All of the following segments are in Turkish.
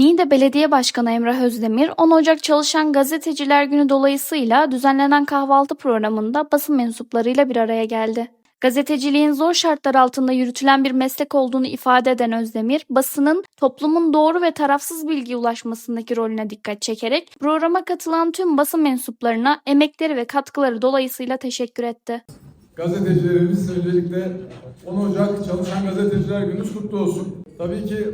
Niğde Belediye Başkanı Emrah Özdemir, 10 Ocak Çalışan Gazeteciler Günü dolayısıyla düzenlenen kahvaltı programında basın mensuplarıyla bir araya geldi. Gazeteciliğin zor şartlar altında yürütülen bir meslek olduğunu ifade eden Özdemir, basının toplumun doğru ve tarafsız bilgiye ulaşmasındaki rolüne dikkat çekerek programa katılan tüm basın mensuplarına emekleri ve katkıları dolayısıyla teşekkür etti. Gazetecilerimiz öncelikle 10 Ocak Çalışan Gazeteciler Günü kutlu olsun. Tabii ki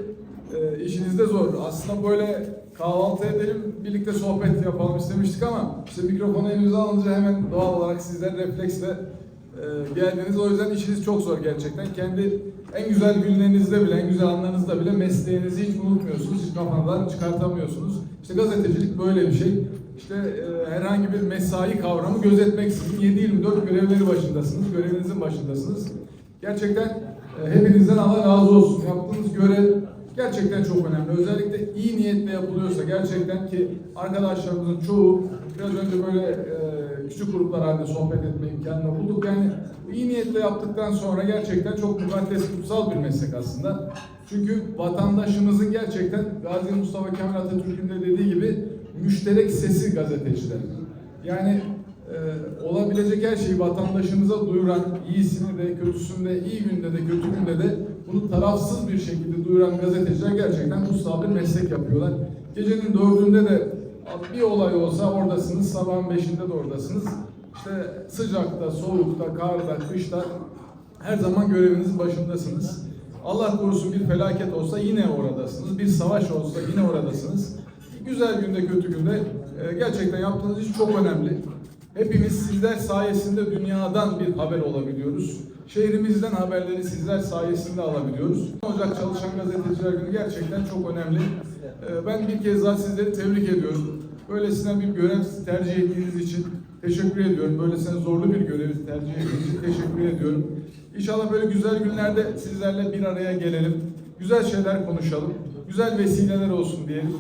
e, işiniz de zor. Aslında böyle kahvaltı edelim, birlikte sohbet yapalım istemiştik ama işte mikrofonu elinize alınca hemen doğal olarak sizler refleksle e, geldiniz. O yüzden işiniz çok zor gerçekten. Kendi en güzel günlerinizde bile, en güzel anlarınızda bile mesleğinizi hiç unutmuyorsunuz, hiç kafanızdan çıkartamıyorsunuz. İşte gazetecilik böyle bir şey. İşte e, herhangi bir mesai kavramı gözetmeksizin 7-24 görevleri başındasınız, görevinizin başındasınız. Gerçekten e, hepinizden Allah razı olsun. Yaptığınız görev gerçekten çok önemli. Özellikle iyi niyetle yapılıyorsa gerçekten ki arkadaşlarımızın çoğu biraz önce böyle e, küçük gruplar halinde sohbet etme imkanını bulduk. Yani iyi niyetle yaptıktan sonra gerçekten çok mukaddes, kutsal bir meslek aslında. Çünkü vatandaşımızın gerçekten Gazi Mustafa Kemal Atatürk'ün de dediği gibi müşterek sesi gazeteciler. Yani e, olabilecek her şeyi vatandaşımıza duyuran, iyisini de, kötüsünü de, iyi günde de, kötü günde de bunu tarafsız bir şekilde duyuran gazeteciler gerçekten kutsal bir meslek yapıyorlar. Gecenin dördünde de bir olay olsa oradasınız, sabahın beşinde de oradasınız. İşte sıcakta, soğukta, karda, kışta her zaman görevinizin başındasınız. Allah korusun bir felaket olsa yine oradasınız. Bir savaş olsa yine oradasınız. Güzel günde, kötü günde e, gerçekten yaptığınız iş çok önemli. Hepimiz sizler sayesinde dünyadan bir haber olabiliyoruz. Şehrimizden haberleri sizler sayesinde alabiliyoruz. Ocak Çalışan Gazeteciler Günü gerçekten çok önemli. E, Ben bir kez daha sizleri tebrik ediyorum. Böylesine bir görev tercih ettiğiniz için teşekkür ediyorum. Böylesine zorlu bir görevi tercih ettiğiniz için teşekkür ediyorum. İnşallah böyle güzel günlerde sizlerle bir araya gelelim. Güzel şeyler konuşalım. Güzel vesileler olsun diyelim.